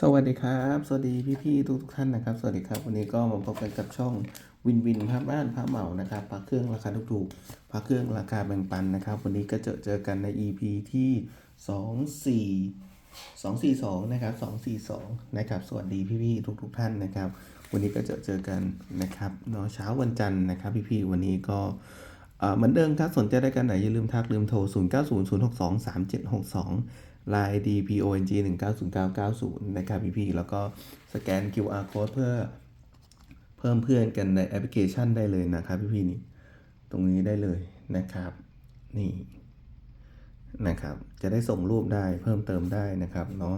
สวัสดีครับ สวัสดีพี่ๆทุกทุกๆท่านนะครับ สวัสดีครับ วันนี้ก็มาพบกันกับช่องวินวินพระบ้านพระเหมานะครับพระเครื่องราคาถูกๆพระเครื่องราคาแบ่งปันนะครับ วันนี้ก็เจอเจอกันใน EP ที่24 242นะครับ242นะครับ สวัสดีพี่ๆทุกๆท่านนะครับ วันนี้ก็เจอเจอกันนะครับเนาะเช้าวันจันทร์นะครับ พี่ๆวันนี้ก็เหมือนเดิมครับสนใจรายการไหนอย่าลืมทักลืมโทร 0 9 0 0 6 2 3 7 6 2 Line ID PONG 1 9 0 9 9 0 นะครับพี่ๆแล้วก็สแกน QR code เพื่อเพิ่มเพื่อนกันในแอปพลิเคชันได้เลยนะครับพี่ๆนี่ตรงนี้ได้เลยนะครับ นี่นะครับ จะได้ส่งรูปได้เพิ่มเติมได้นะครับเนาะ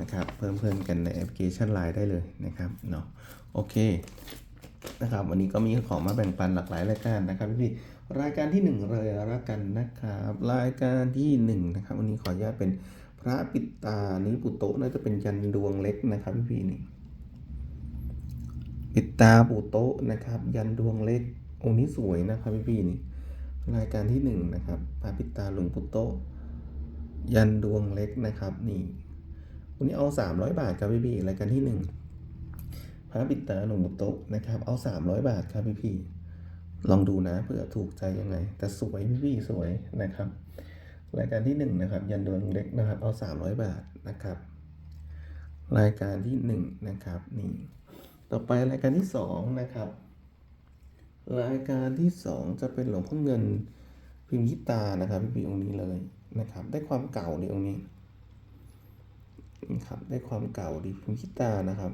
นะครับ เพิ่มเพื่อนกันในแอปพลิเคชัน Line ได้เลยนะครับเนาะโอเค นะครับ วันนี้ก็มีของมาแบ่งปันหลากหลายรายการนะครับพี่รายการที่หนึ่งเลยละกันนะครับ รายการที่หนึ่งนะครับวันนี้ขออนุญาตเป็นพระปิตานี้ปุโตน่าจะเป็นยันดวงเล็กนะครับพี่ๆนี่ปิตาปุโตนะครับ ยันดวงเล็กองค์นี้สวยนะครับพี่ๆนี่รายการที่หนึ่งนะครับพระปิตาหลวงปุโตยันดวงเล็กนะครับนี่วันนี้เอาสามร้อยบาทครับพี่ๆรายการที่หนึ่ง พระปิดตาหลวงปู่โตะนะครับ เอา 300 บาทครับพี่พี่ลองดูนะเผื่อถูกใจยังไง แต่สวยพี่พี่สวยนะครับ รายการที่1นะครับยันดวงเล็กนะครับ เอา 300 บาทนะครับ รายการที่1นะครับนี่ต่อไปรายการที่2นะครับ รายการที่ 2 จะเป็นหลวงพ่อเงินพิมพ์ยิตานะครับพี่พี่องค์นี้เลยนะครับ ได้ความเก่าดีองค์นี้นี่ครับได้ความเก่าดีพิมพ์ยิตานะครับ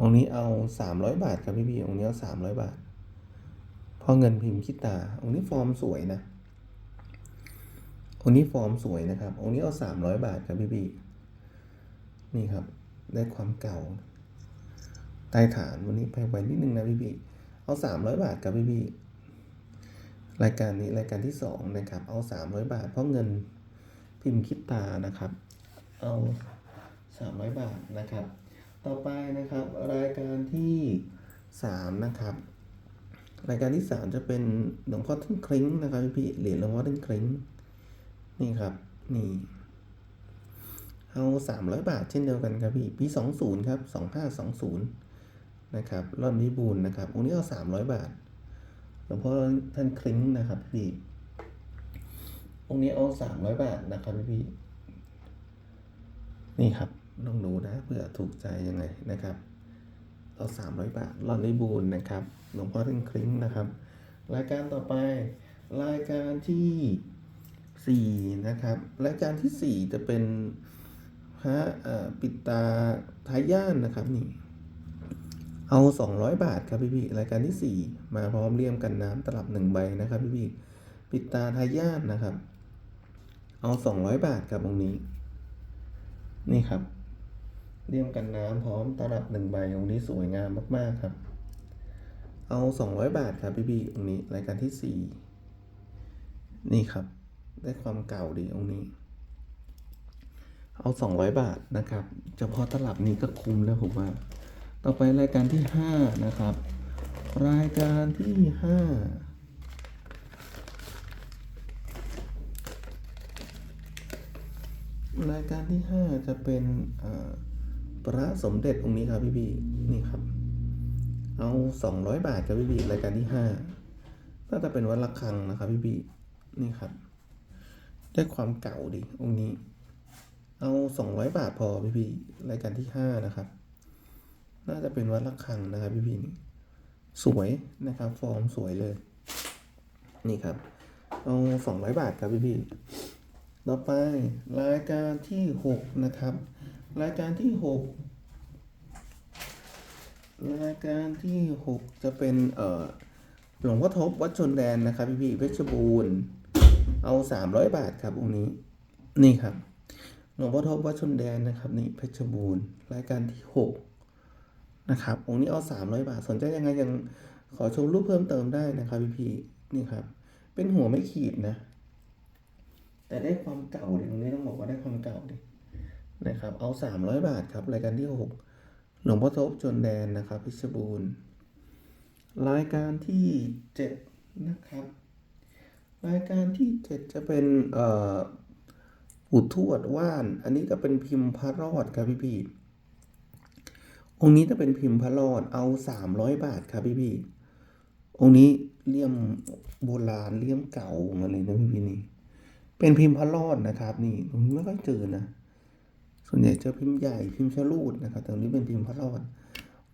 องค์นี้เอาสามร้อยบาทครับพี่พี่องค์นี้เอาสามร้อยบาทเพอเงินพิมพ์คิดตา องค์นี้ฟอร์มสวยนะองค์นี้ฟอร์มสวยนะครับ องค์นี้เอาสามร้อยบาทครับพี่พี่นี่ครับ ได้ความเก่าใต้ฐานวันนี้ไปไวนิดนึงนะพี่พี่เอาสามร้อยบาทครับพี่พี่รายการนี้รายการที่สองนะครับ เอาสามร้อยบาท เพราะเงินพิมพ์คิดตานะครับ เอาสามร้อยบาทนะครับ ต่อไปนะครับ รายการที่สามนะครับรายการที่สามจะเป็นหลวงพ่อท่านคลิ้งนะครับพี่เหรียญหลวงพ่อท่านคลิ้งนี่ครับนี่เอาสามร้อยบาทเช่นเดียวกันครับพี่ปีสองศูนย์ครับสองห้าสองศูนย์นะครับร่อนวิบูลนะครับองค์นี้เอาสามร้อยบาทหลวงพ่อท่านคลิ้งนะครับพี่องค์นี้เอาสามร้อยบาทนะครับพี่นี่ครับ ลองดูนะเผื่อถูกใจยังไงนะครับเราสามร้อยบาทรอนได้บูนนะครับหลวงพ่อท่านคลิ้งนะครับ รายการต่อไป รายการที่สี่นะครับ รายการที่สี่จะเป็นพระปิตาทายานนะครับนี่ เอาสองร้อยบาทครับพี่พี่รายการที่สี่มาพร้อมเลี่ยมกันน้ำตลับหนึ่งใบนะครับพี่พี่ปิตาทายานนะครับ เอาสองร้อยบาทครับตรงนี้ นี่ครับ เลี่ยมกันน้ำพร้อมตลับหนึ่งใบองค์นี้สวยงามมากๆครับ เอาสองร้อยบาทครับพี่พี่องค์นี้รายการที่สี่นี่ครับ ได้ความเก่าดีองค์นี้ เอาสองร้อยบาทนะครับเฉพาะตลับนี้ก็คุ้มแล้วผมว่า ต่อไปรายการที่ห้านะครับ รายการที่ห้ารายการที่ห้าจะเป็นอ่อ พระสมเด็จองค์นี้ครับพี่พี่นี่ครับ เอาสองร้อยบาทครับพี่พี่รายการที่ห้าน่าจะเป็นวัดระฆังนะครับพี่พี่นี่ครับ ได้ความเก่าดีองค์นี้ เอาสองร้อยบาทพอพี่พี่รายการที่ห้านะครับ น่าจะเป็นวัดระฆังนะครับพี่พี่นี่สวยนะครับ ฟอร์มสวยเลย นี่ครับ เอาสองร้อยบาทครับพี่พี่ต่อไปรายการที่หกนะครับ รายการที่หกรายการที่หกจะเป็นเอ่อหลวงพ่อทบวัดชนแดนนะครับพี่พี่เพชรบูรณ์เอาสามร้อยบาทครับองค์นี้นี่ครับหลวงพ่อทบวัดชนแดนนะครับนี่เพชรบูรณ์รายการที่หกนะครับองค์นี้เอาสามร้อยบาทสนใจยังไงยังขอชมรูปเพิ่มเติมได้นะครับพี่พี่นี่ครับ เป็นหัวไม่ขีดนะ แต่ได้ความเก่าดิตรงนี้ต้องบอกว่าได้ความเก่าดิ นะครับ เอาสามร้อยบาทครับ รายการที่หกหลวงพ่อทบชนแดนนะครับพิชบูรณ์ รายการที่เจ็ดนะครับ รายการที่เจ็ดจะเป็นเอ่อปู่ทวดว่าน อันนี้จะเป็นพิมพ์พระรอดครับพี่พี่องค์นี้จะเป็นพิมพ์พระรอดเอาสามร้อยบาทครับพี่พี่องค์นี้เลี่ยมโบราณเลี่ยมเก่ามาเลยนะพี่พี่นี่เป็นพิมพ์พระรอดนะครับ นี่ตรงนี้ไม่ค่อยเจอนะ ส่วนใหญ่จะพิมพ์ใหญ่พิมพ์ชะลูดนะครับ แต่ตรงนี้เป็นพิมพ์พระรอด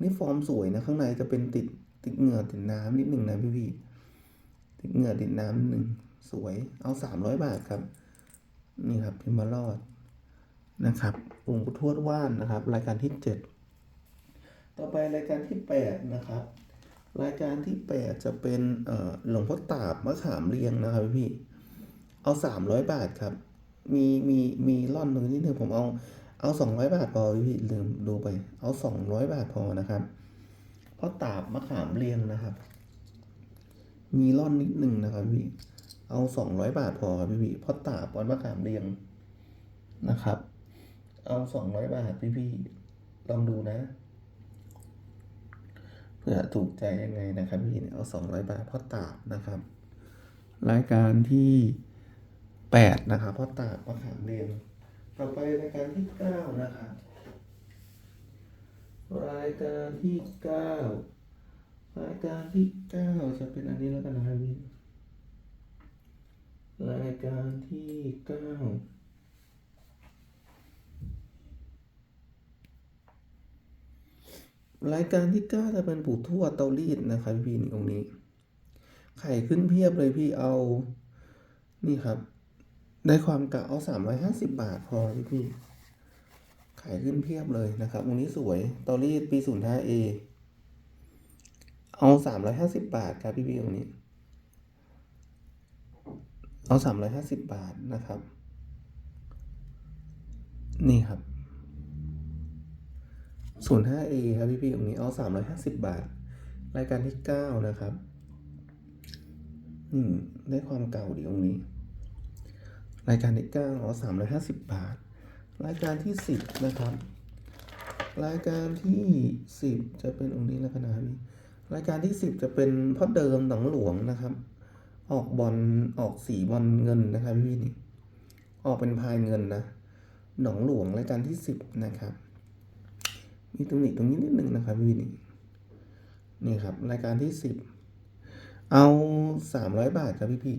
นี่ฟอร์มสวยนะ ข้างในจะเป็นติดติดเหงื่อติดน้ำนิดหนึ่งนะพี่พี่ติดเหงื่อติดน้ำหนึ่งสวย เอาสามร้อยบาทครับ นี่ครับพิมพ์พระรอดนะครับองค์ทวดว่านนะครับ รายการที่เจ็ดต่อไปรายการที่แปดนะครับรายการที่แปดจะเป็นหลวงพ่อตาบมะขามเรียงนะครับพี่ เอาสามร้อยบาทครับ มีมีมีร่อนตรงนี้นิดนึงผมเอา เอาสองร้อยบาทพอพี่ลืมดูไป เอาสองร้อยบาทพอนะครับ เพราะตาบมะขามเรียงนะครับ มีร่อนนิดนึงนะครับพี่ เอาสองร้อยบาทพอครับพี่พี่เพราะตาบวัดมะขามเรียงนะครับ เอาสองร้อยบาทพี่พี่ลองดูนะ เพื่อถูกใจยังไงนะครับพี่เอาสองร้อยบาทเพราะตาบนะครับ รายการที่แปดนะครับเพราะตาบมะขามเรียง ต่อไปรายการที่เก้านะครับรายการที่เก้ารายการที่เก้าจะเป็นอันนี้แล้วกันนะครับพี่รายการที่เก้ารายการที่เก้าจะเป็นปู่ทั่วเตารีดนะครับพี่นี่องนี้ ไข่ขึ้นเพียบเลยพี่เอา นี่ครับ ได้ความกะเอาสามร้อยห้าสิบบาทพอพี่พี่ไข่ขึ้นเพียบเลยนะครับองนี้สวยตารีดปีศูนย์ห้าเอเอาสามร้อยห้าสิบบาทครับพี่พี่องนี้ เอาสามร้อยห้าสิบบาทนะครับ นี่ครับศูนย์ห้าเอครับพี่พี่ตรงนี้เอาสามร้อยห้าสิบบาท รายการที่เก้านะครับ อืม ได้ความเก่าดีตรงนี้ รายการที่เก้าเอสามร้อยห้าสิบบาท รายการที่สิบนะครับ รายการที่สิบจะเป็นองค์นี้แล้วกันนะครับพี่รายการที่สิบจะเป็นพ่อเดิมหนองหลวงนะครับ ออกบอลออกสีบอลเงินนะครับพี่นี่ออกเป็นพายเงินนะหนองหลวงรายการที่สิบนะครับ มีตรงนี้ตรงนี้นิดหนึ่งนะครับพี่นี่นี่ครับ รายการที่สิบเอาสามร้อยบาทครับพี่พี่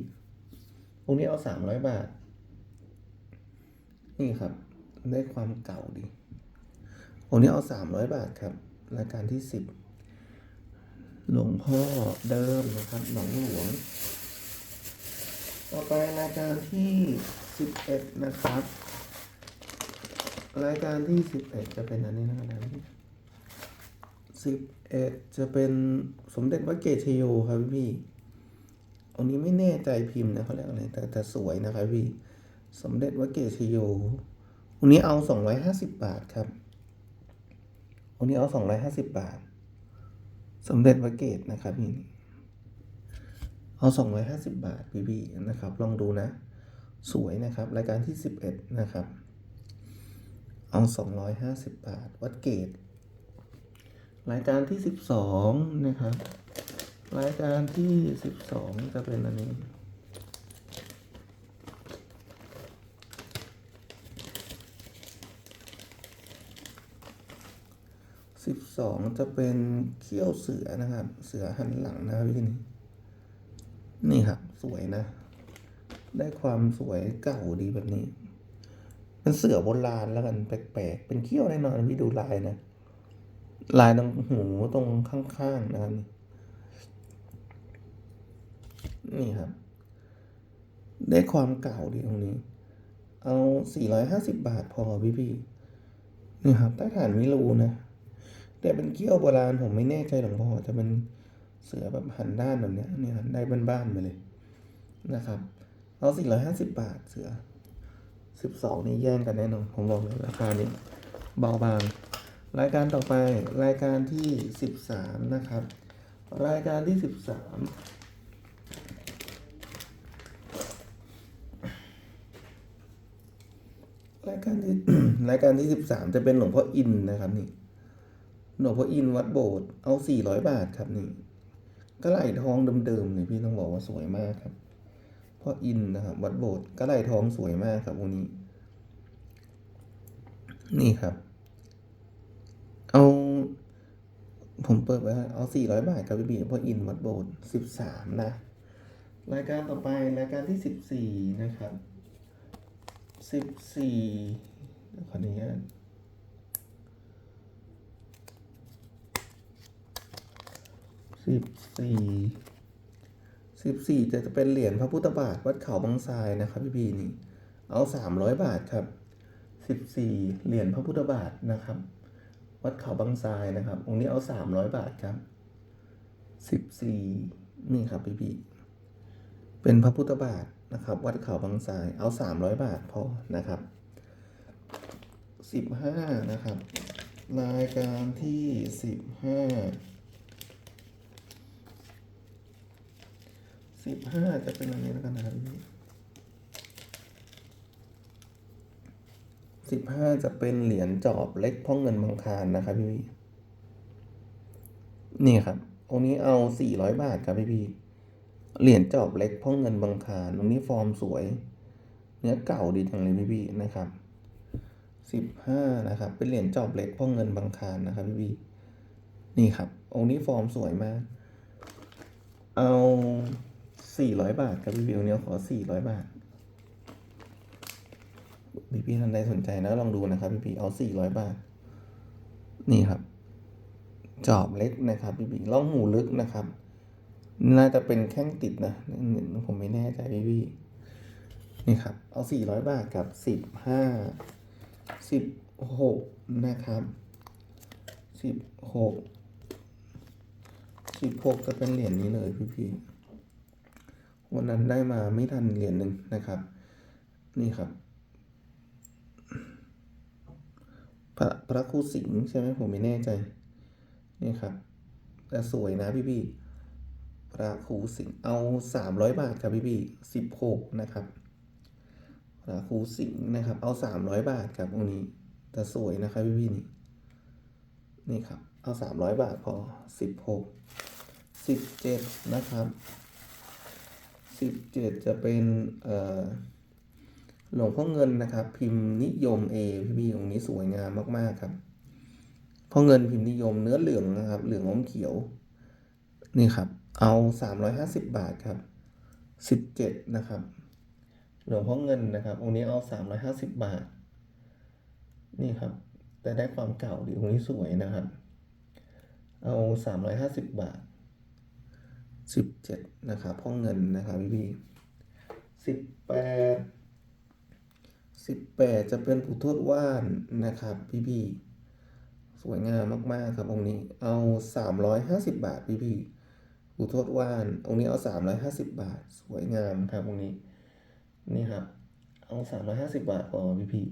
ตรงนี้เอาสามร้อยบาท นี่ครับ ได้ความเก่าดีตรงนี้เอาสามร้อยบาทครับรายการที่สิบหลวงพ่อเดิมนะครับ หนองหลวง ต่อไปรายการที่สิบเอ็ดนะครับ รายการที่สิบเอ็ดจะเป็นอันนี้นะครับสิบเอ็ดจะเป็นสมเด็จพระเกศชโยครับพี่อันนี้ไม่แน่ใจพิมพ์นะเขาเรียกอะไรแต่แต่สวยนะครับพี่ สมเด็จพระเกศชโยอันนี้เอาสองร้อยห้าสิบบาทครับอันนี้เอาสองร้อยห้าสิบบาท สมเด็จพระเกศนะครับพี่เอาสองร้อยห้าสิบบาทพี่พี่นะครับ ลองดูนะ สวยนะครับ รายการที่สิบเอ็ดนะครับ เอาสองร้อยห้าสิบบาท วัดเกตรายการที่สิบสองนะครับ รายการที่สิบสองจะเป็นอันนี้ สิบสองจะเป็นเขี้ยวเสือนะครับ เสือหันหลังนะครับพี่นี่นี่ครับสวยนะ ได้ความสวยเก่าดีแบบนี้ เป็นเสือโบราณแล้วกันแปลกๆ เป็นเขี้ยวแน่นอนพี่ดูลายนะ ลายตรงหูตรงข้างๆนะครับ นี่นี่ครับ ได้ความเก่าดีตรงนี้ เอาสี่ร้อยห้าสิบบาทพอพี่พี่ๆนี่ครับใต้ฐานมิรูนะ แต่เป็นเกี้ยวโบราณผมไม่แน่ใจหลวงพ่อจะเป็นเสือแบบหันด้านแบบเนี้ยเนี่ยหันได้บ้านๆไปเลยนะครับเอาสี่ร้อยห้าสิบบาทเสือสิบสองนี่แย่งกันแน่นอนผมบอกเลยราคานี้เบาบาง รายการต่อไปรายการที่สิบสามนะครับ รายการที่สิบสามรายการที่รายการที่สิบสามจะเป็นหลวงพ่ออินนะครับนี่ หลวงพ่ออินวัดโบสถ์เอาสี่ร้อยบาทครับนี่กระไหลทองเดิมๆเนี่ยพี่ต้องบอกว่าสวยมากครับพ่ออินนะครับวัดโบสถ์กระไหลทองสวยมากครับวันนี้ นี่ครับ เอา ผมเปิดไว้เอาสี่ร้อยบาทครับพี่บีพราะอินวัดโบสสิบสามนะ รายการต่อไปรายการที่สิบสี่นะครับสิบสี่ขออนุญาต สิบสี่สิบสี่จะเป็นเหรียญพระพุทธบาทวัดเขาบางทรายนะครับพี่บีนี่ เอาสามร้อยบาทครับสิบสี่เหรียญพระพุทธบาทนะครับ วัดเขาบางทรายนะครับ องค์นี้เอาสามร้อยบาทครับสิบสี่นี่ครับพี่พีเป็นพระพุทธบาทนะครับ วัดเขาบางทรายเอาสามร้อยบาทพอนะครับสิบห้านะครับ รายการที่สิบห้า สิบห้าจะเป็นอันนี้แล้วกันนะครับพี่สิบห้าจะเป็นเหรียญจอบเล็กพ่องเงินบางคารนะครับพี่พี่นี่ครับองค์นี้เอาสี่ร้อยบาทครับพี่พี่เหรียญจอบเล็กพ่องเงินบางคารองค์นี้ฟอร์มสวย เนื้อเก่าดีจังเลยพี่พี่นะครับสิบห้านะครับ เป็นเหรียญจอบเล็กพ่องเงินบางคารนะครับพี่พี่นี่ครับองค์นี้ฟอร์มสวยมาก เอา สี่ร้อยบาทครับพี่พี่องค์นี้ขอสี่ร้อยบาทพี่พี่ท่านใดสนใจนะลองดูนะครับพี่พี่เอาสี่ร้อยบาท นี่ครับ จอบเล็กนะครับพี่พี่ล่องหูลึกนะครับ น่าจะเป็นแข้งติดนะผมไม่แน่ใจพี่พี่นี่ครับ เอาสี่ร้อยบาทครับสิบห้าสิบหกนะครับสิบหกสิบหกจะเป็นเหรียญนี้เลยพี่พี่ วันนั้นได้มาไม่ทันเหรียญหนึ่งนะครับ นี่ครับ พระพระครูสิงห์ใช่ไหมผมไม่แน่ใจ นี่ครับ แต่สวยนะพี่พี่พระครูสิงห์เอาสามร้อยบาทครับพี่พี่สิบหกนะครับพระครูสิงห์นะครับ เอาสามร้อยบาทครับองนี้แต่สวยนะครับพี่พี่นี่นี่ครับ เอาสามร้อยบาทพอสิบหกสิบเจ็ดนะครับ สิบเจ็ดจะเป็นหลวงพ่อเงินนะครับ พิมพ์นิยมเอพี่พี่องค์นี้สวยงามมากๆครับพ่อเงินพิมพ์นิยมเนื้อเหลืองนะครับ เหลืองอมเขียว นี่ครับ เอาสามร้อยห้าสิบบาทครับสิบเจ็ดนะครับ หลวงพ่อเงินนะครับ องค์นี้เอาสามร้อยห้าสิบบาท นี่ครับ แต่ได้ความเก่าดีองค์นี้สวยนะครับ เอาสามร้อยห้าสิบบาท สิบเจ็ดนะครับพ่อเงินนะครับพี่พี่สิบแปดสิบแปดจะเป็นผู้โทษว่านนะครับพี่พี่สวยงามมากๆครับองค์นี้เอาสามร้อยห้าสิบบาทพี่พี่ผู้โทษว่านองค์นี้เอาสามร้อยห้าสิบบาท สวยงามครับองค์นี้ นี่ครับ เอาสามร้อยห้าสิบบาทพอพี่พี่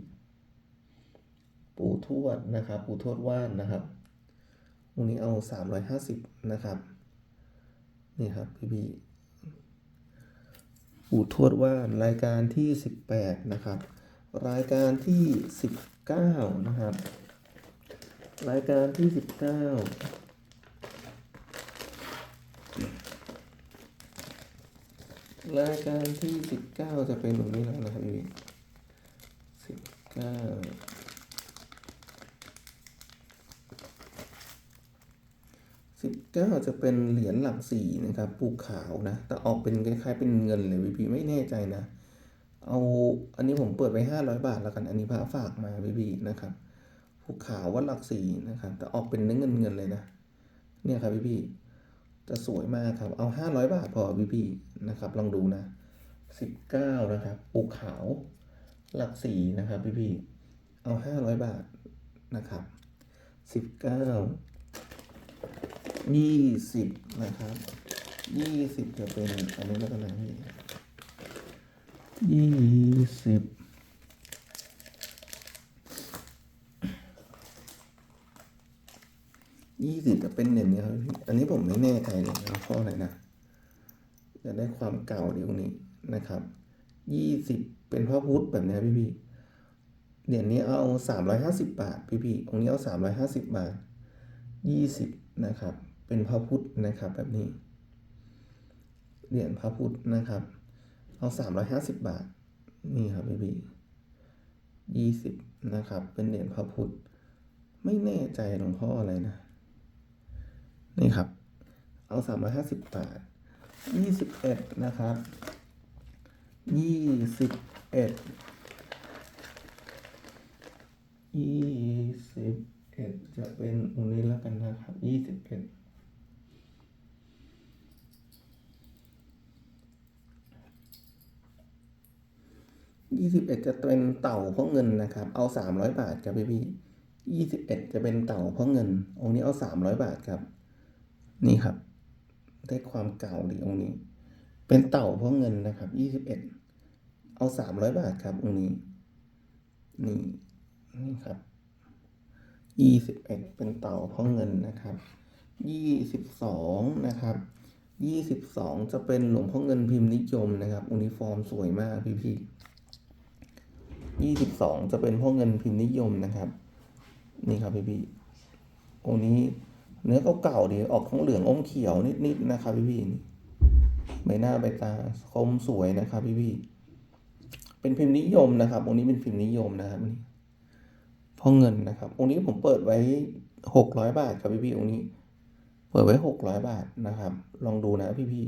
ปู่ทวดนะครับ ปู่ทวดว่านนะครับองค์นี้เอาสามร้อยห้าสิบนะครับ นี่ครับพี่พี่ปู่ทวดว่านรายการที่ 18 นะครับ รายการที่ 19 นะครับ รายการที่ 19รายการที่19จะเป็นตรงนี้แล้วนะครับพี่สิบเก้า สิบเก้าจะเป็นเหรียญหลักสี่นะครับปูขาวนะ แต่ออกเป็นคล้ายๆเป็นเงินเลยพี่พี่ไม่แน่ใจนะ เอาอันนี้ผมเปิดไปห้าร้อยบาทแล้วกัน อันนี้พระฝากมาพี่พี่นะครับปูขาววัดหลักสี่นะครับ แต่ออกเป็นเนื้อเงินเงินเลยนะ เนี่ยครับพี่พี่จะสวยมากครับ เอาห้าร้อยบาทพอพี่พี่นะครับ ลองดูนะสิบเก้านะครับปูขาวหลักสี่นะครับพี่พี่เอาห้าร้อยบาทนะครับสิบเก้า ยี่สิบนะครับยี่สิบจะเป็นอันนี้แล้วกันนะพี่ยี่สิบยี่สิบจะเป็นอย่างนี้ครับพี่อันนี้ผมไม่แน่ใจเลยนะเพราะอะไรนะจะได้ความเก่าเดีตรงนี้นะครับยี่สิบเป็นพระพุทธแบบนี้พี่พี่เหรียญนี้เอาสามร้อยห้าสิบบาทพี่พี่องค์นี้เอาสามร้อยห้าสิบบาทยี่สิบนะครับ เป็นพระพุทธนะครับ แบบนี้ เหรียญพระพุทธนะครับ เอาสามร้อยห้าสิบบาท นี่ครับพี่พี่ยี่สิบนะครับ เป็นเหรียญพระพุทธ ไม่แน่ใจหลวงพ่ออะไรนะ นี่ครับ เอาสามร้อยห้าสิบบาทยี่สิบเอ็ดนะครับยี่สิบเอ็ดยี่สิบเอ็ดจะเป็นองค์นี้แล้วกันนะครับยี่สิบเอ็ด ยี่สิบเอ็ดจะเป็นเต่าเพราะเงินนะครับ เอาสามร้อยบาทครับพี่พี่ยี่สิบเอ็ดจะเป็นเต่าเพราะเงิน องค์นี้เอาสามร้อยบาทครับ นี่ครับ ได้ความเก่าดีองค์นี้ เป็นเต่าเพราะเงินนะครับยี่สิบเอ็ดเอาสามร้อยบาทครับองค์นี้ นี่นี่ครับยี่สิบเอ็ดเป็นเต่าเพราะเงินนะครับยี่สิบสองนะครับยี่สิบสองจะเป็นหลวงพ่อเงินพิมพ์นิยมนะครับองค์นี้ฟอร์มสวยมากพี่พี่ ยี่สิบสองจะเป็นพ่อเงินพิมพ์นิยมนะครับ นี่ครับพี่พี่องค์นี้เนื้อเก่าๆดีออกท้องเหลืองอมเขียวนิดๆนะครับพี่พี่ใบหน้าใบตาคมสวยนะครับพี่พี่เป็นพิมพ์นิยมนะครับองค์นี้เป็นพิมพ์นิยมนะครับนี่พ่อเงินนะครับองค์นี้ผมเปิดไว้หกร้อยบาทครับพี่พี่องค์นี้ เปิดไว้หกร้อยบาทนะครับ ลองดูนะพี่พี่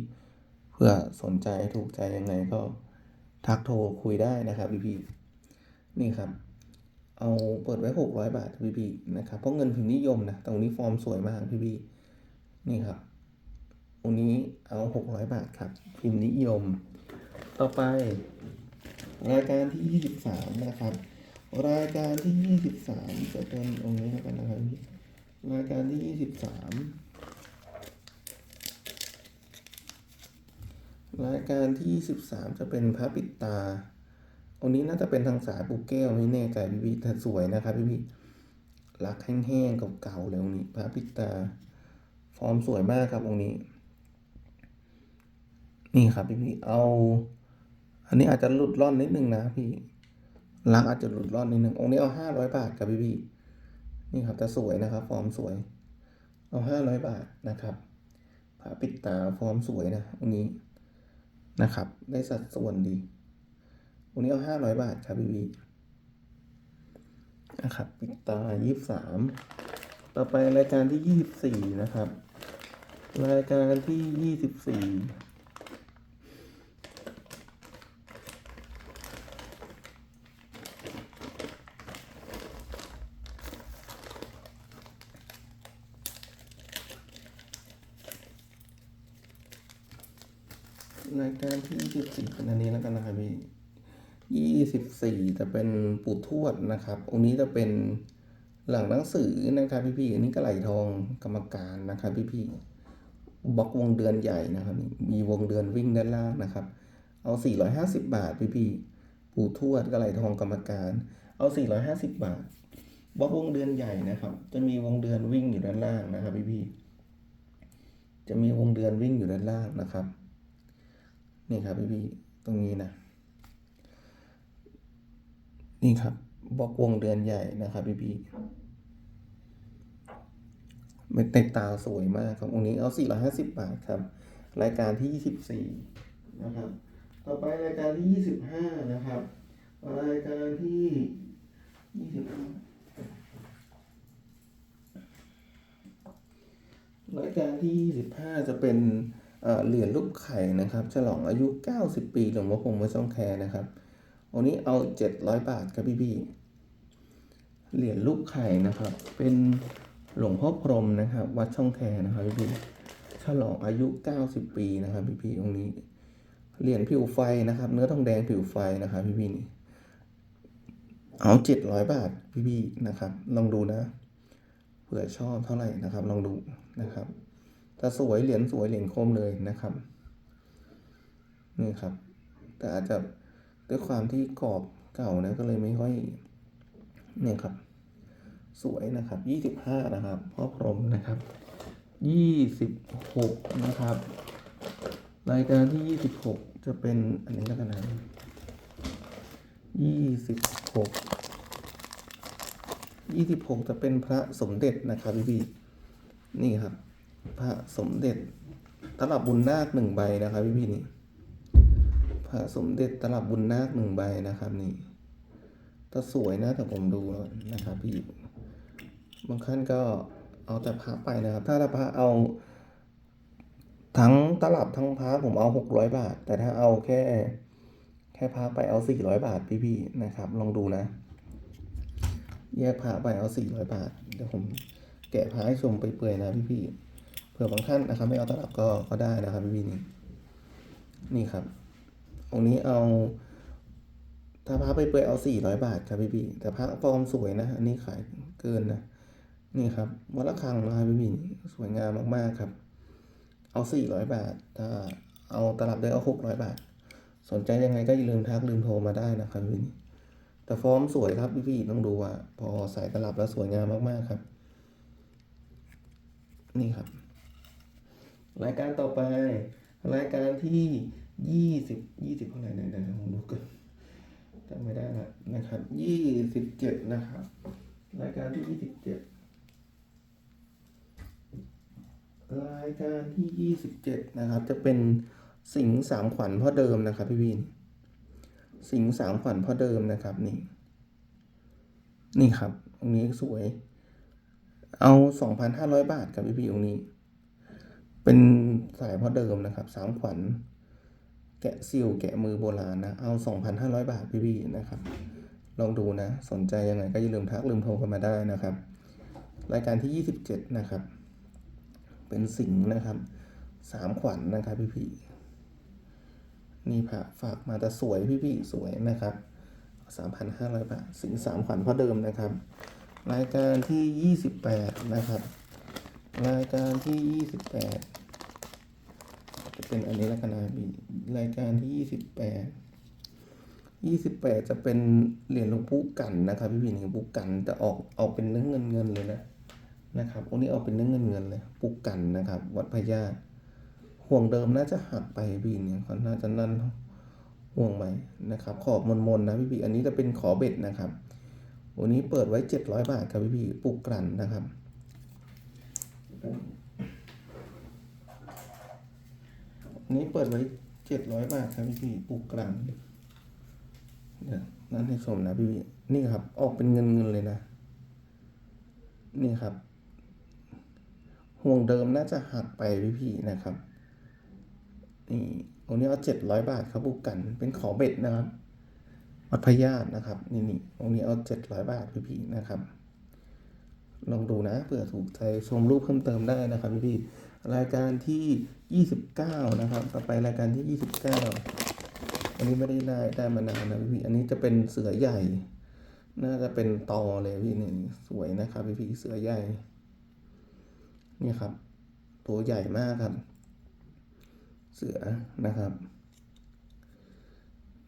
เพื่อสนใจถูกใจยังไงก็ทักโทรคุยได้นะครับพี่พี่ นี่ครับ เอาเปิดไว้หกร้อยบาทพี่พี่นะครับ เพราะเงินพิมพ์นิยมนะตรงนี้ฟอร์มสวยมากพี่พี่นี่ครับตรงนี้เอาหกร้อยบาทครับ พิมพ์นิยม ต่อไป รายการที่ยี่สิบสามนะครับ รายการที่ยี่สิบสามจะเป็นองค์นี้แล้วกันนะครับพี่รายการที่ยี่สิบสามรายการที่ยี่สิบสามจะเป็นพระปิดตา องนี้น่าจะเป็นทางสายปูแก้วไม่แน่ใจพี่พี่แต่สวยนะครับพี่พี่รักแห้งๆเก่าๆเลยองค์นี้พระปิตาฟอร์มสวยมากครับองค์นี้ นี่ครับพี่พี่เอา อันนี้อาจจะหลุดร่อนนิดนึงนะพี่รักอาจจะหลุดร่อนนิดนึงองค์นี้เอาห้าร้อยบาทครับพี่พี่นี่ครับแต่สวยนะครับฟอร์มสวย เอาห้าร้อยบาทนะครับพระปิดตาฟอร์มสวยนะองค์นี้นะครับ ได้สัดส่วนดี วันนี้เอาห้าร้อยบาทครับพี่วีนะครับปิดตายี่สามต่อไปรายการที่ยี่สิบสี่นะครับ รายการที่ยี่สิบสี่รายการที่ยี่สิบสี่เป็นอันนี้แล้วกันนะครับพี่ ยี่สิบสี่จะเป็นปู่ทวดนะครับ องค์นี้จะเป็นหลังหนังสือนะครับพี่พี่ๆอันนี้ก็ไหลทองกรรมการนะครับพี่พี่ๆบล็อกวงเดือนใหญ่นะครับ มีวงเดือนวิ่งด้านล่างนะครับ เอาสี่ร้อยห้าสิบบาทพี่พี่ๆปู่ทวดก็ไหลทองกรรมการ เอาสี่ร้อยห้าสิบบาทบล็อกวงเดือนใหญ่นะครับ จะมีวงเดือนวิ่งอยู่ด้านล่างนะครับพี่พี่ๆจะมีวงเดือนวิ่งอยู่ด้านล่างนะครับ นี่ครับพี่พี่ๆตรงนี้นะ นี่ครับบล็อกวงเดือนใหญ่นะครับพี่พี่เม็ดเตตาสวยมากครับองค์นี้เอา 450 บาทครับ รายการที่ 24 นะครับ ต่อไปรายการที่ 25 นะครับ รายการที่ 25 รายการที่ 25 จะเป็นเหรียญรูปไข่นะครับ ฉลองอายุ 90 ปีหลวงพ่อคงไม่ต้องแคร์นะครับ วันนี้เอาเจ็ดร้อยบาทครับพี่พี่เหรียญรูปไข่นะครับ เป็นหลวงพ่อพรมนะครับ วัดช่องแคนะครับพี่พี่ฉลองอายุเก้าสิบปีนะครับพี่พี่ตรงนี้เหรียญผิวไฟนะครับ เนื้อทองแดงผิวไฟนะครับพี่พี่นี่เอาเจ็ดร้อยบาทพี่พี่นะครับ ลองดูนะ เผื่อชอบเท่าไหร่นะครับ ลองดูนะครับแต่สวยเหรียญสวยเหรียญคมเลยนะครับ นี่ครับ แต่อาจจะ ด้วยความที่กรอบเก่านะก็เลยไม่ค่อยเนี่ยครับ สวยนะครับยี่สิบห้านะครับพ่อพรมนะครับยี่สิบหกนะครับรายการที่ยี่สิบหกจะเป็นอันนี้แล้วกันนะยี่สิบหกยี่สิบหกจะเป็นพระสมเด็จนะครับพี่พี่นี่ครับ พระสมเด็จตลับบุญนาคหนึ่งใบนะครับพี่พี่นี่ ระสมเด็จตลับบุญนาคหนึ่งใบนะครับนี่แต่สวยนะแต่ผมดูแล้วนะครับพี่บางขั้นก็เอาแต่พระไปนะครับ ถ้าพระเอาทั้งตลับทั้งพระผมเอาหกร้อยบาท แต่ถ้าเอาแค่ แค่พระไปเอาสี่ร้อยบาทพี่ๆนะครับ ลองดูนะ แยกพระไปเอาสี่ร้อยบาทเดี๋ยวผมแกะพระให้ชมไปเปื่อยนะพี่ๆเผื่อบางท่านนะครับ ไม่เอาตลับก็ก็ได้นะครับพี่ๆนี่นี่ครับ องนี้เอา ถ้าพระไปเปื่อยเอาสี่ร้อยบาทครับพี่ๆแต่พระฟอร์มสวยนะ อันนี้ขายเกินนะ นี่ครับวัดละคังนะครับพี่ๆนี่สวยงามมากๆครับ เอาสี่ร้อยบาท ถ้าเอาตลับได้เอาหกร้อยบาท สนใจยังไงก็อย่าลืมทักลืมโทรมาได้นะครับพี่นี่แต่ฟอร์มสวยครับพี่ๆต้องดูว่าพอใส่ตลับแล้วสวยงามมากๆครับ นี่ครับ รายการต่อไป รายการที่ยี่สิบยี่สิบเท่าไหร่เนี่ยเดี๋ยวผมดูกันจำไม่ได้ละนะครับยี่สิบเจ็ดนะครับรายการที่ยี่สิบเจ็ดรายการที่ยี่สิบเจ็ดนะครับ จะเป็นสิงสามขวัญพ่อเดิมนะครับพี่วินสิงสามขวัญพ่อเดิมนะครับนี่ นี่ครับองนี้สวย เอาสองพันห้าร้อยบาทครับพี่พี่องนี้ เป็นสายพ่อเดิมนะครับสามขวัญ แกะซิลแกะมือโบราณนะ เอาสองพันห้าร้อยบาทพี่พี่นะครับ ลองดูนะ สนใจยังไงก็อย่าลืมทักลืมโทรกันมาได้นะครับ รายการที่ยี่สิบเจ็ดนะครับ เป็นสิงห์นะครับสามขวัญนะครับพี่พี่นี่พระฝากมาแต่สวยพี่พี่สวยนะครับสามพันห้าร้อยบาท สิงสามขวัญเพ่อเดิมนะครับ รายการที่ยี่สิบแปดนะครับ รายการที่ยี่สิบแปด เป็นอันนี้แล้วกันนะพี่รายการที่ยี่สิบแปดยี่สิบแปดจะเป็นเหรียญหลวงปู่กันนะครับ พี่พี่หลวงปู่กันจะออกออกเป็นเนื้อเงินเงินเลยนะนะครับองค์นี้เอาเป็นเนื้อเงินเงินเลยปุกกันนะครับ วัดพญาห่วงเดิมน่าจะหักไปพี่เนี่ยเขาน่าจะนั่นห่วงใหม่นะครับ ขอบมนๆนะพี่พี่อันนี้จะเป็นขอเบ็ดนะครับวันนี้เปิดไว้เจ็ดร้อยบาทครับพี่พี่ปุกกันนะครับอั นนี้เปิดไว้เจ็ดร้อยบาทครับพี่พี่ปุกกันเดี๋ยวนั่นให้ชมนะพี่พี่นี่ครับ ออกเป็นเงินเงินเลยนะ นี่ครับ ห่วงเดิมน่าจะหักไปพี่ๆนะครับนี่องนี้เอาเจ็ดร้อยบาทครับบุกกัน เป็นขอเบ็ดนะครับวัดพญาตนะครับ นี่นี่องนี้เอาเจ็ดร้อยบาทพี่ๆนะครับลองดูนะเผื่อถูกใจชมรูปเพิ่มเติมได้นะครับพี่ๆ รายการที่ยี่สิบเก้านะครับ ต่อไปรายการที่ยี่สิบเก้าอันนี้ไม่ได้ได้ได้มานานนะพี่ อันนี้จะเป็นเสือใหญ่ น่าจะเป็นตอเลยพี่นี่สวยนะครับพี่พี่เสือใหญ่ นี่ครับ ตัวใหญ่มากครับ เสือนะครับ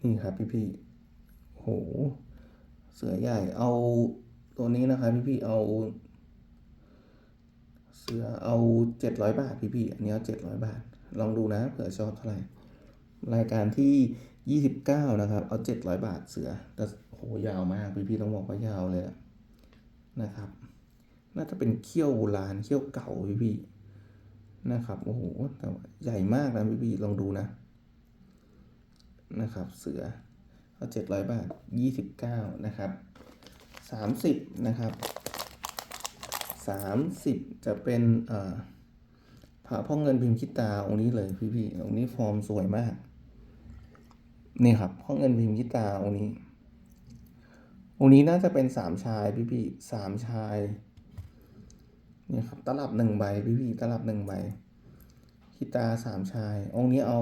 นี่ครับพี่พี่โห เสือใหญ่ เอาตัวนี้นะครับพี่พี่เอา เสือเอาเจ็ดร้อยบาทพี่พี่อันนี้เอาเจ็ดร้อยบาท ลองดูนะเผื่อชอบเท่าไหร่ รายการที่ยี่สิบเก้านะครับ เอาเจ็ดร้อยบาทเสือแต่โหยาวมากพี่พี่ต้องบอกว่ายาวเลยนะครับ น่าจะเป็นเขี้ยวโบราณเขี้ยวเก่าพี่พี่นะครับโอ้โหแต่ใหญ่มากนะพี่พี่ลองดูนะ นะครับ เสือเอาเจ็ดร้อยบาทยี่สิบเก้านะครับสามสิบนะครับ สามสิบจะเป็นเอ่อผาพ่อเงินพิมพ์คิดตาองค์นี้เลยพี่พี่องค์นี้ฟอร์มสวยมาก นี่ครับพ่อเงินพิมพ์คิดตาองค์นี้องค์นี้น่าจะเป็นสามชายพี่พี่สามชายนี่ครับตลับหนึ่งใบพี่พี่ตลับหนึ่งใบคิตาสามชาย องค์นี้เอา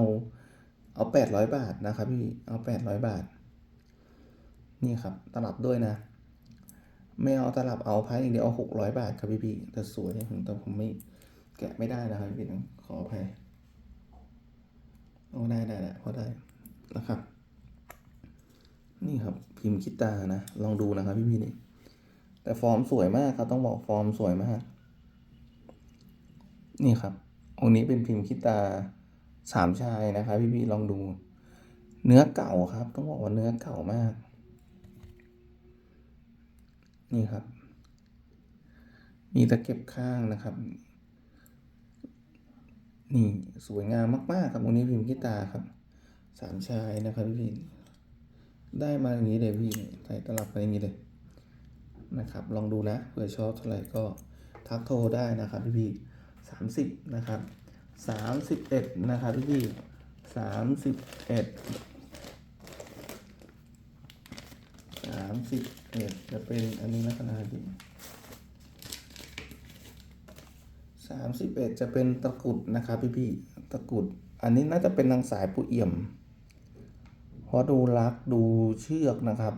เอาแปดร้อยบาทนะครับพี่เอาแปดร้อยบาท นี่ครับตลับด้วยนะ ไม่เอาตลับเอาพันอย่างเดียวเอาหกร้อยบาทครับพี่พี่แต่สวยผมแต่ผมไม่แกะไม่ได้นะครับพี่ต้องขออภัยโอ้ได้ได้ได้พอได้นะครับ นี่ครับพิมพ์คิตานะ ลองดูนะครับพี่พี่นี่แต่ฟอร์มสวยมากครับต้องบอกฟอร์มสวยมาก นี่ครับองค์นี้เป็นพิมพ์คิตาสามชายนะครับพี่พี่ลองดู เนื้อเก่าครับ ต้องบอกว่าเนื้อเก่ามาก นี่ครับ มีตะเก็บข้างนะครับ นี่สวยงามมากๆครับองค์นี้พิมพ์คิตาครับ สามชายนะครับพี่พีได้มาอย่างนี้เลยพี่ใส่ตลับมาอย่างนี้เลยนะครับ ลองดูนะเผื่อชอบเท่าไหร่ก็ทักโทรได้นะครับพี่พี่สามสิบนะครับสามสิบเอ็ดนะครับพี่พี่สามสิบเอ็ด สามสิบเอ็ดจะเป็นอันนี้ลักษณะดีสามสิบเอ็ดจะเป็นตะกุดนะครับพี่พี่ตะกุด อันนี้น่าจะเป็นนางสายปูเอี่ยม เพราะดูลักษุดูเชือกนะครับ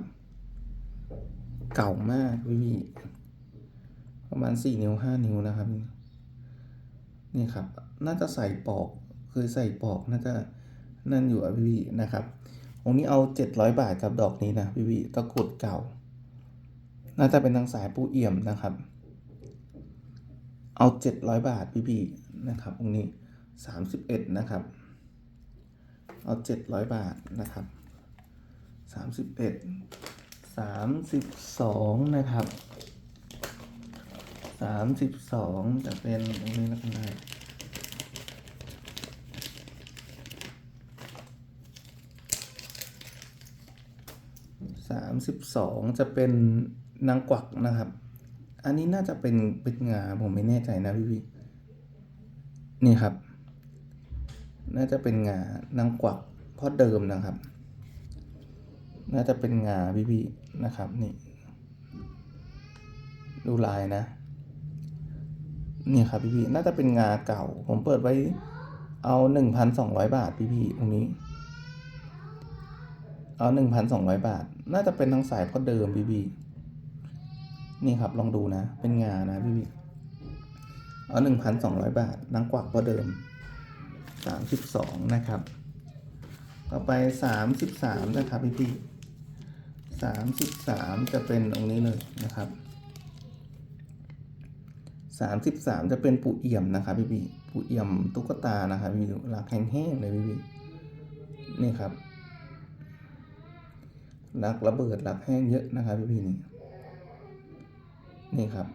เก่ามากพี่พี่ประมาณสี่นิ้วห้านิ้วนะครับนี่ครับ น่าจะใส่ปอก เคยใส่ปอกน่าจะนั่นอยู่อะพี่พี่นะครับ องค์นี้เอาเจ็ดร้อยบาทกับดอกนี้นะพี่พี่ตะกรุดเก่า น่าจะเป็นทางสายปูเอี่ยมนะครับ เอาเจ็ดร้อยบาทพี่พี่นะครับองค์นี้สามสิบเอ็ดนะครับ เอาเจ็ดร้อยบาทนะครับสามสิบเอ็ดสามสิบสองนะครับสามสิบสองจะเป็นตรงนี้แล้วกันนะ สามสิบสองจะเป็นนางกวักนะครับ อันนี้น่าจะเป็นเป็นงาผมไม่แน่ใจนะพี่พี่นี่ครับ น่าจะเป็นงานางกวักเพราะเดิมนะครับ น่าจะเป็นงาพี่พี่นะครับนี่ ดูลายนะ นี่ครับพี่พี่น่าจะเป็นงาเก่า ผมเปิดไว้เอาหนึ่งพันสองร้อยบาทพี่พี่ตรงนี้ เอาหนึ่งพันสองร้อยบาท น่าจะเป็นทั้งสายพราะเดิมพี่พี่ๆนี่ครับลองดูนะ เป็นงานะพี่พี่ๆเอาหนึ่งพันสองร้อยบาทนางกวักพราะเดิมสามสิบสองนะครับ ต่อไปสามสิบสามนะครับพี่พี่สามสิบสามจะเป็นตรงนี้เลยนะครับสามสิบสามจะเป็นปูเอี่ยมนะครับพี่พี่ปูเอี่ยมตุ๊กตานะครับพี่ดูหลักแห้งๆเลยพี่พี่นี่ครับ หลักระเบิดหลักแห้งเยอะนะครับพี่พี่นี่นี่ครับ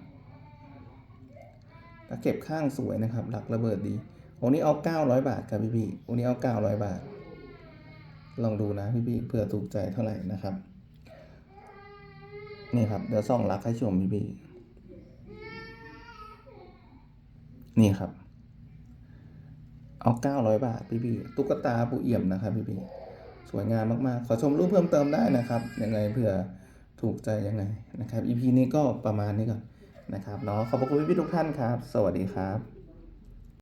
ตะเก็บข้างสวยนะครับหลักระเบิดดีองค์นี้เอาเก้าร้อยบาทครับพี่พี่องค์นี้เอาเก้าร้อยบาท ลองดูนะพี่พี่เผื่อถูกใจเท่าไหร่นะครับนี่ครับเดี๋ยวส่องรักให้ชมพี่พี่นี่ครับ เอาเก้าร้อยบาทพี่พี่ตุ๊กตาปูเอี่ยมนะครับพี่พี่ สวยงามมากๆ ขอชมรูปเพิ่มเติมได้นะครับยังไงเผื่อถูกใจยังไงนะครับ EP นี้ก็ประมาณนี้ก่อนนะครับเนาะขอบคุณพี่ๆทุกท่านครับ สวัสดีครับ